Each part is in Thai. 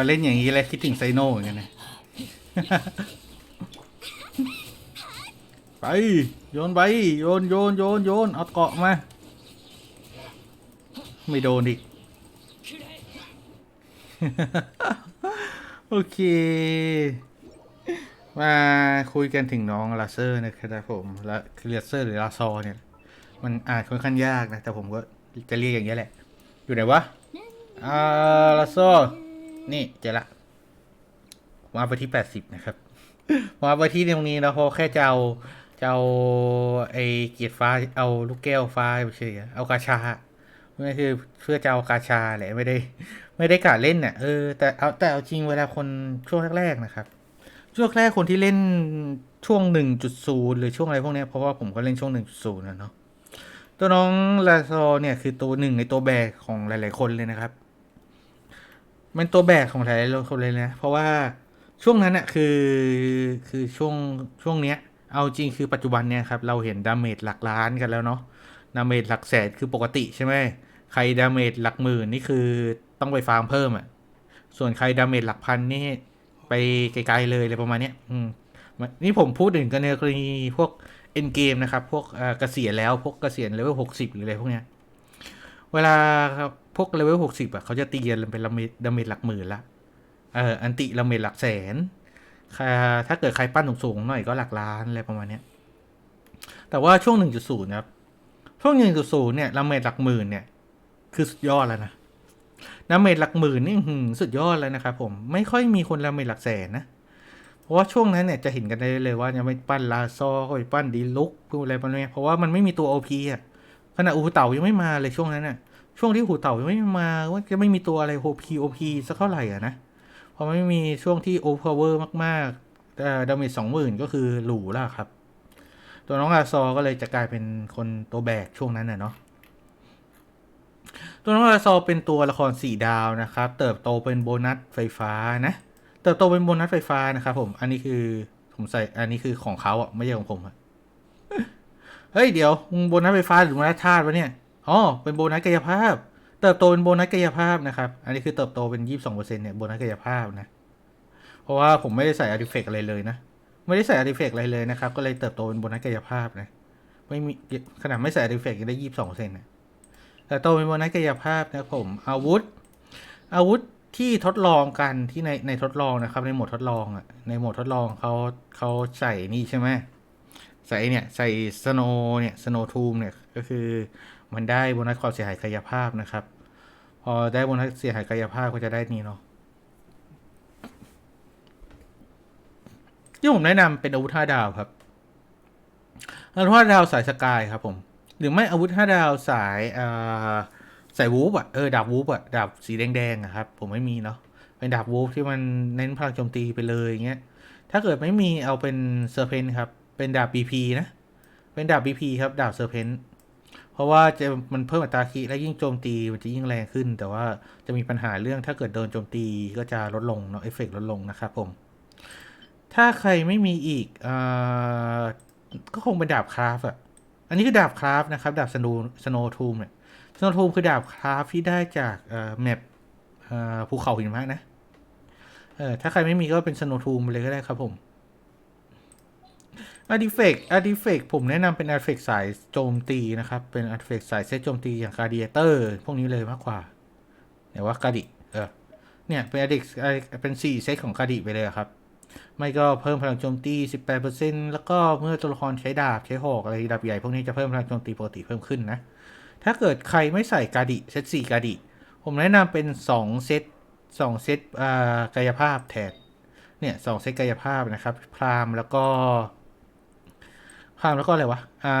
มาเล่นอย่างนี้แล้วคิดถึงไซโน่เหมือนกันนะ ไป โยนไปโยนโยนโยนโยนเอาเกาะมา ไม่โดนอีก โอเค มาคุยกันถึงน้องลาเซอร์นะครับผมและคือลาเซอร์หรือลาซอเนี่ย มันอ่านค่อนข้างยากนะ แต่ผมก็จะเรียกอย่างนี้ยแหละ อยู่ไหนวะ อ่าลาโซ นี่เจอละมาไปที่แปดสิบนะครับมาไปที่ตรงนี้นะเพราะแค่จะเอาจะเอาไอ้เกียรติฟ้าเอาลูกแก้วฟ้าไปเฉยเอากาชาไม่คือเพื่อจะเอากาชาแหละไม่ได้ ไม่ได้กะเล่นเนี่ยเออแต่เอาแต่เอาจริงเวลาคนช่วงแรกๆนะครับ ช่วงแรกคนที่เล่นช่วงหนึ่งจุดศูนย์หรือช่วงอะไรพวกนี้เพราะว่าผมก็เล่นช่วงหนึ่งจุดศูนย์นะเนาะตัวน้องลาโซเนี่ยคือตัวหนึ่งในตัวแบกของหลาย ๆ คนเลยนะครับ มันตัวแบกของหลายๆคนเลยนะ เพราะว่าช่วงนั้นน่ะคือคือช่วงช่วงเนี้ย เอาจริงคือปัจจุบันเนี่ยครับ เราเห็นดาเมจหลักล้านกันแล้วเนาะดาเมจหลักแสนคือปกติใช่ไหมใครดาเมจหลักหมื่นนี่คือต้องไปฟาร์มเพิ่มอะส่วนใครดาเมจหลักพันนี่ไปไกลๆเลยอะไรประมาณเนี้ยอืมนี่ผมพูดถึงกันในกรณีพวกเอ็นเกมนะครับ พวกเกษียณแล้วพวกเกษียณเลเวลหกสิบหรืออะไรพวกเนี้ย เวลาครับ พวกเลเวลหกสิบอะเขาจะตีกันเป็นดาเมจดาเมจหลักหมื่นละเอออันติดาเมจหลักแสนถ้าเกิดใครปั้นสูงๆหน่อยก็หลักล้านอะไรประมาณเนี้ยแต่ว่าช่วงหนึ่งจุดศูนย์ครับ ช่วงหนึ่งจุดศูนย์เนี่ยดาเมจหลักหมื่นเนี่ย คือสุดยอดแล้วนะดาเมจหลักหมื่นนี่สุดยอดเลยนะครับผมไม่ค่อยมีคนดาเมจหลักแสนนะเพราะว่าช่วงนั้นเนี่ยจะเห็นกันได้เลยว่าจะไม่ปั้นลาซอก็ไปปั้นดีลุกพูดอะไรประมาณนี้เพราะว่ามันไม่มีตัวโอพีอะขณะอูเต่ายังไม่มาเลยช่วงนั้นน่ะ ช่วงที่หูเต่ายังไม่มาว่าจะไม่มีตัวอะไรโอพีโอพีสักเท่าไหร่อะนะพราะไม่มีช่วงที่โอเวอร์มากๆแต่ดาเมจสองหมื่นก็คือหรูแล้วครับ ตัวน้องลาซอก็เลยจะกลายเป็นคนตัวแบกช่วงนั้นน่ะเนาะตัวน้องลาซอเป็นตัวละครสี่ดาวนะครับ เติบโตเป็นโบนัสไฟฟ้านะเติบโตเป็นโบนัสไฟฟ้านะครับผม อันนี้คือผมใส่ อันนี้คือของเขาอะไม่ใช่ของผมอะ เฮ้ยเดี๋ยวมึงโบนัสไฟฟ้าหรือโบนัสธาตุวะเนี่ย อ๋อ เป็นโบนัสกายภาพ เติบโตเป็นโบนัสกายภาพนะครับ อันนี้คือเติบโตเป็นยี่สิบสองเปอร์เซ็นเนี่ยโบนัสกายภาพนะ เพราะว่าผมไม่ได้ใส่อาร์ติเฟกอะไรเลยนะ ไม่ได้ใส่อาร์ติเฟกอะไรเลยนะครับ ก็เลยเติบโตเป็นโบนัสกายภาพนะ ไม่มีขนาดไม่ใส่อาร์ติเฟกยังได้ยี่สิบสองเปอร์เซ็นต์นะแต่โตเป็นโบนัสกายภาพนะผม อาวุธ อาวุธที่ทดลองกันที่ในในทดลองนะครับ ในโหมดทดลองอะ ในโหมดทดลองเขาเขาใส่นี่ใช่ไหมใส่เนี่ยใส่สโนเนี่ยสโนทูมเนี่ยก็คือ มันได้โบนัสความเสียหายกายภาพนะครับ พอได้โบนัสเสียหายกายภาพก็จะได้นี่เนาะที่ผมแนะนำเป็นอาวุธห้าดาวครับ อาวุธห้าดาวสายสกายครับผม หรือไม่อาวุธห้าดาวสายอ่าใส่วูฟอะเออดาบวูฟอะดาบสีแดงๆอะครับ ผมไม่มีเนาะเป็นดาบวูฟที่มันเน้นพลังโจมตีไปเลยอย่างเงี้ยถ้าเกิดไม่มีเอาเป็นเซอร์เพนครับ เป็นดาบ BP นะ เป็นดาบ BP ครับ ดาบเซอร์เพนเราะว่าจะมันเพิ่มอัตราคีและยิ่งโจมตีมันจะยิ่งแรงขึ้น แต่ว่าจะมีปัญหาเรื่องถ้าเกิดโดนโจมตีก็จะลดลงเนาะเอฟเฟกลดลงนะครับผม ถ้าใครไม่มีอีกอก็คงเป็นดาบคราฟอะอันนี้คือดาบคราฟนะครับ ดาบสโนสโนทูมเนี่ยสโนทูมคือดาบคราฟที่ได้จากแมปภูเขาหินมะนะเออถ้าใครไม่มีก็เป็นสโนทูมเลยก็ได้ครับผม อาร์ติเฟกอาร์ติเฟกผมแนะนำเป็นอาร์ติเฟกสายโจมตีนะครับ เป็นอาร์ติเฟกสายเซตโจมตีอย่างการเดียเตอร์พวกนี้เลยมากกว่าแต่ว่ากาดิเออเนี่ยเป็นอาร์ติเป็นสี่เซตของกาดิไปเลยครับ ไม่ก็เพิ่มพลังโจมตี 18%แล้วก็เมื่อตัวละครใช้ดาบใช้หอกอะไรดาบใหญ่พวกนี้จะเพิ่มพลังโจมตีปกติเพิ่มขึ้นนะ ถ้าเกิดใครไม่ใส่กาดิเซตสี่กาดิผมแนะนำเป็นสองเซตสองเซตกายภาพแทนเนี่ยสองเซตกายภาพนะครับ พรามแล้วก็ พามแล้วก็อะไรวะอ่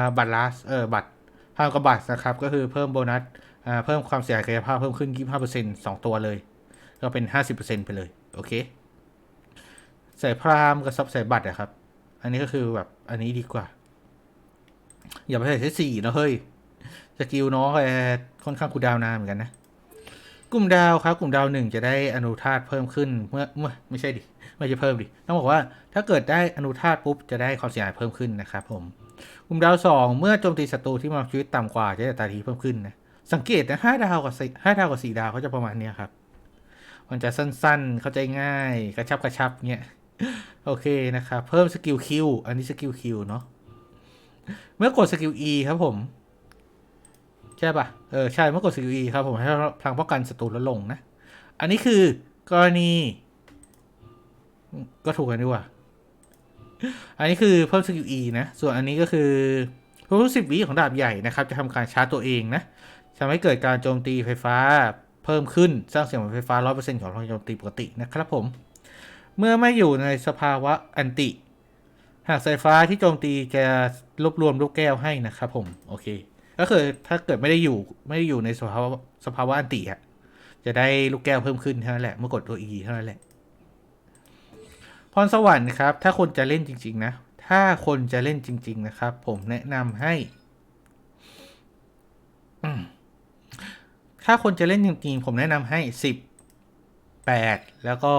าบัตรลาสเออบัตรพามกับบัตรนะครับ ก็คือเพิ่มโบนัสอ่าเพิ่มความเสียหายกายภาพเพิ่มขึ้น 25%สองตัวเลย ก็เป็น 50%ไปเลย โอเคใส่พรามกับซับใส่บัตรอะครับ อันนี้ก็คือแบบอันนี้ดีกว่า อย่าไปใส่ซตสี่นะเฮ้ยสกิลน้องแกค่อนข้างคูลดาวนานเหมือนกันนะ กลุ่มดาวครับ กลุ่มดาวหนึ่งจะได้อนุธาตเพิ่มขึ้นเมื่อเมื่อไม่ใช่ดิ ไม่ใช่เพิ่มดิ ต้องบอกว่าถ้าเกิดได้อนุธาตปุ๊บจะได้ความเสียหายเพิ่มขึ้นนะครับผมกลุ่มดาวสองเมื่อโจมตีศัตรูที่มาชีวิตต่ำกว่าจะได้อัตราทีเพิ่มขึ้นนะ สังเกตนะห้าดาวกับสี่ห้าดาวกับสี่ดาวเขาจะประมาณเนี้ยครับ มันจะสั้นๆ เข้าใจง่าย กระชับกระชับเงี้ย โอเคนะครับ เพิ่มสกิลคิว อันนี้สกิลคิวเนาะ เมื่อกดสกิล E ครับผม ใช่ปะเออ ใช่ เมื่อกดสกิล E ครับผม ให้พลังป้องกันศัตรูลดลงนะ อันนี้คือกรณี ก็ถูกกันดีกว่า อันนี้คือเพิ่มสกิล E นะ ส่วนอันนี้ก็คือทุกสิบวิของดาบใหญ่นะครับ จะทำการชาร์จตัวเองนะทำให้เกิดการโจมตีไฟฟ้าเพิ่มขึ้น สร้างเสียงไฟฟ้า 100%ของพลังโจมตีปกตินะครับผม เมื่อไม่อยู่ในสภาวะอันติ หากสายฟ้าที่โจมตีจะรวบรวมลูกแก้วให้นะครับผม โอเค ก็คือถ้าเกิดไม่ได้อยู่ไม่ได้อยู่ในสภาวะสภาวะอันติอะจะได้ลูกแก้วเพิ่มขึ้นเท่านั้นแหละ เมื่อกดตัว E เท่านั้นแหละ พรสวรรค์นะครับ ถ้าคนจะเล่นจริง ๆ นะ ถ้าคนจะเล่นจริง ๆ นะครับ ผมแนะนำให้ ถ้าคนจะเล่นจริง ๆ ผมแนะนำให้สิบแปดแล้วก็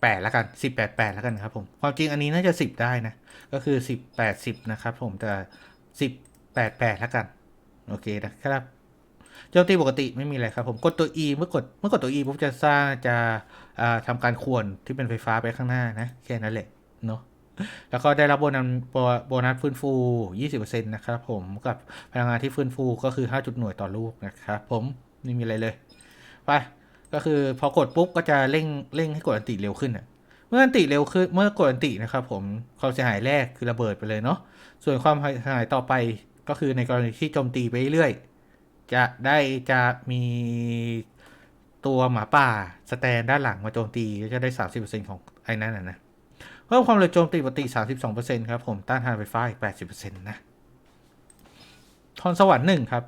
แปดแล้วกันสิบแปดแปดแล้วกันครับผม ความจริงอันนี้น่าจะสิบได้นะ ก็คือสิบแปดสิบนะครับ ผมแต่สิบแปดแปดแล้วกัน โอเคนะครับ โจมตีปกติไม่มีอะไรครับผมกดตัว E เมื่อกดเมื่อกดตัว E ปุ๊บจะสร้างจะอ่าทำการควรที่เป็นไฟฟ้าไปข้างหน้านะ แค่นั้นแหละเนาะแล้วก็ได้รับโบนัสโบนัสฟื้นฟู 20%นะครับผมกับพลังงานที่ฟื้นฟูก็คือ 5 จุดหน่วยต่อลูกนะครับผมไม่มีอะไรเลย ไป ก็คือพอกดปุ๊บก็จะเร่งเร่งให้กดอันติเร็วขึ้นอะเมื่ออันติเร็วขึ้นเมื่อกดอันตินะครับผมความเสียหายแรกคือระเบิดไปเลยเนาะส่วนความเสียหายต่อไปก็คือในกรณีที่โจมตีไปเรื่อย จะได้จะมีตัวหมาป่าสแตนด้านหลังมาโจมตีก็จะได้ 30%ของไอ้นั่นนะนะเพิ่มความเร็วโจมตีปกติ 32%ครับผมต้านทานไฟฟ้าอีก 80%นะทอนสวรรค์หนึ่งครับ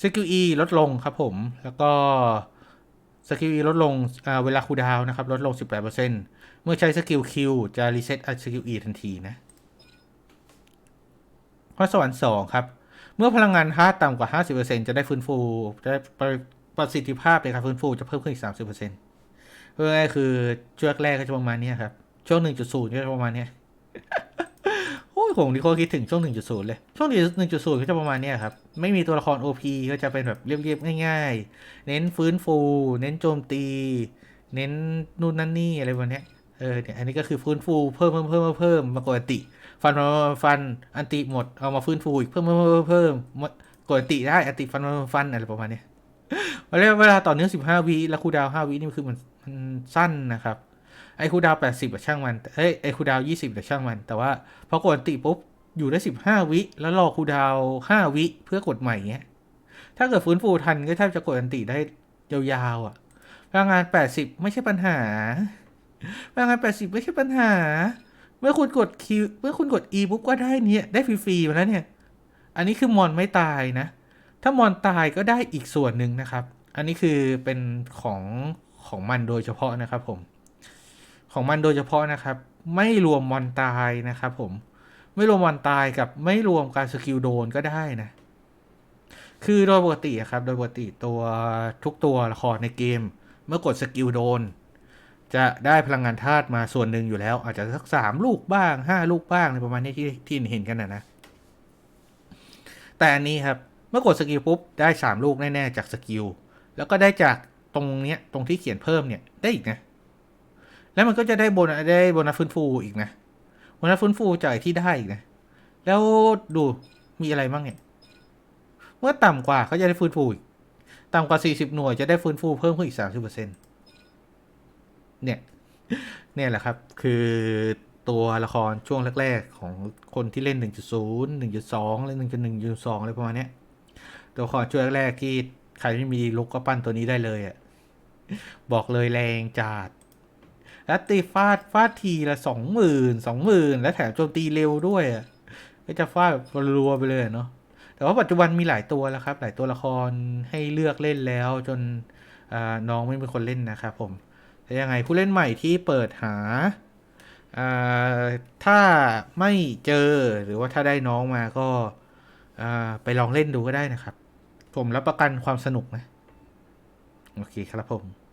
สกิล E ลดลงครับผม แล้วก็สกิล E ลดลงเวลาคูดาวน์นะครับ ลดลง 18%เมื่อใช้สกิล Q จะรีเซ็ตสกิล E ทันทีนะข้อสวรรค์2ครับ เมื่อพลังงานธาตุต่ำกว่า 50%จะได้ฟื้นฟูจะได้ประประสิทธิภาพในการฟื้นฟูจะเพิ่มขึ้นอีก 30%เพื่อง่ายคือช่วงแรกก็จะประมาณนี้ครับ ช่วง 1.0 ก็จะประมาณนี้โอ้ยผมนี่เขาคิดถึงช่วง 1.0 เลย ช่วง 1.0 ก็จะประมาณนี้ครับ ไม่มีตัวละคร OP ก็จะเป็นแบบเรียบๆ ง่าย ๆ เน้นฟื้นฟู เน้นโจมตี เน้นนู่นนั่นนี่อะไรประมาณเนี้เออเนี่ยอันนี้ก็คือฟื้นฟูเพิ่มเพิ่มเพิ่มเพิ่มมากดอันติ ฟันฟันฟันอันติหมดเอามาฟื้นฟูอีกเพิ่มเพิ่มเพิ่มเพิ่มกดอันติได้อันติฟันฟันอะไรประมาณนี้ยเวลาเวลาต่อเนื่อง15วิแล้วคูดาวน์5วินี่คือมันมันสั้นนะครับไอ้คูดาวน์80อะช่างมันเอ้ยไอ้คูดาวน์20อะช่างมัน แต่ว่าพอกดอันติปุ๊บอยู่ได้15วิแล้วรอคูดาวน์5วิเพื่อกดใหม่เงี้ยถ้าเกิดฟื้นฟูทันก็แทบจะกดอันติได้ยาวๆอะพลังงาน 80 ไม่ใช่ปัญหา พลังงาน 80 ไม่ใช่ปัญหา เมื่อคุณกดคิวเมื่อคุณกด E ปุ๊บก็ได้เนี่ยได้ฟรีๆมาแล้วเนี่ย อันนี้คือมอนไม่ตายนะ ถ้ามอนตายก็ได้อีกส่วนหนึ่งนะครับ อันนี้คือเป็นของของมันโดยเฉพาะนะครับผม ของมันโดยเฉพาะนะครับ ไม่รวมมอนตายนะครับผม ไม่รวมมอนตายกับไม่รวมการสกิลโดนก็ได้นะ คือโดยปกติครับ โดยปกติตัวทุกตัวละครในเกม เมื่อกดสกิลโดน จะได้พลังงานธาตุมาส่วนหนึ่งอยู่แล้ว อาจจะสักสามลูกบ้างห้าลูกบ้างในประมาณนี้ที่ที่เห็นกันนะนะ แต่อันนี้ครับ เมื่อกดสกิลปุ๊บ ได้สามลูกแน่ ๆ จากสกิล แล้วก็ได้จากตรงเนี้ยตรงที่เขียนเพิ่มเนี่ยได้อีกนะ แล้วมันก็จะได้โบนัสได้โบนัสฟื้นฟูอีกนะโบนัสฟื้นฟูจากที่ได้อีกนะ แล้วดูมีอะไรบ้างเนี่ย เมื่อต่ำกว่าเขาจะได้ฟื้นฟูอีก ต่ำกว่า 40 หน่วยจะได้ฟื้นฟูเพิ่มขึ้นอีก 30%เปอร์เซ็นี่ เนี่ยเนี่ยแหละครับ คือตัวละครช่วงแรก ๆ ของคนที่เล่น 1.0 1.2 และ1.1.2 อะไรประมาณนี้ตัวละครช่วงแรกๆที่ใครไม่มีลุกก็ปั้นตัวนี้ได้เลยอะ่ะ บอกเลยแรงจัดแล้วตีฟาดฟาดทีละสองหมื่นสองหมื่นแล้วแถมโจมตีเร็วด้วยอะ่ะก็จะฟาดรัวไปเลยเนาะแต่ว่าปัจจุบันมีหลายตัวแล้วครับ หลายตัวละครให้เลือกเล่นแล้วจนน้องไม่มีคนเล่นนะครับผม ยังไงผู้เล่นใหม่ที่เปิดหา ถ้าไม่เจอหรือว่าถ้าได้น้องมาก็ไปลองเล่นดูก็ได้นะครับ ผมรับประกันความสนุกนะ โอเคครับผม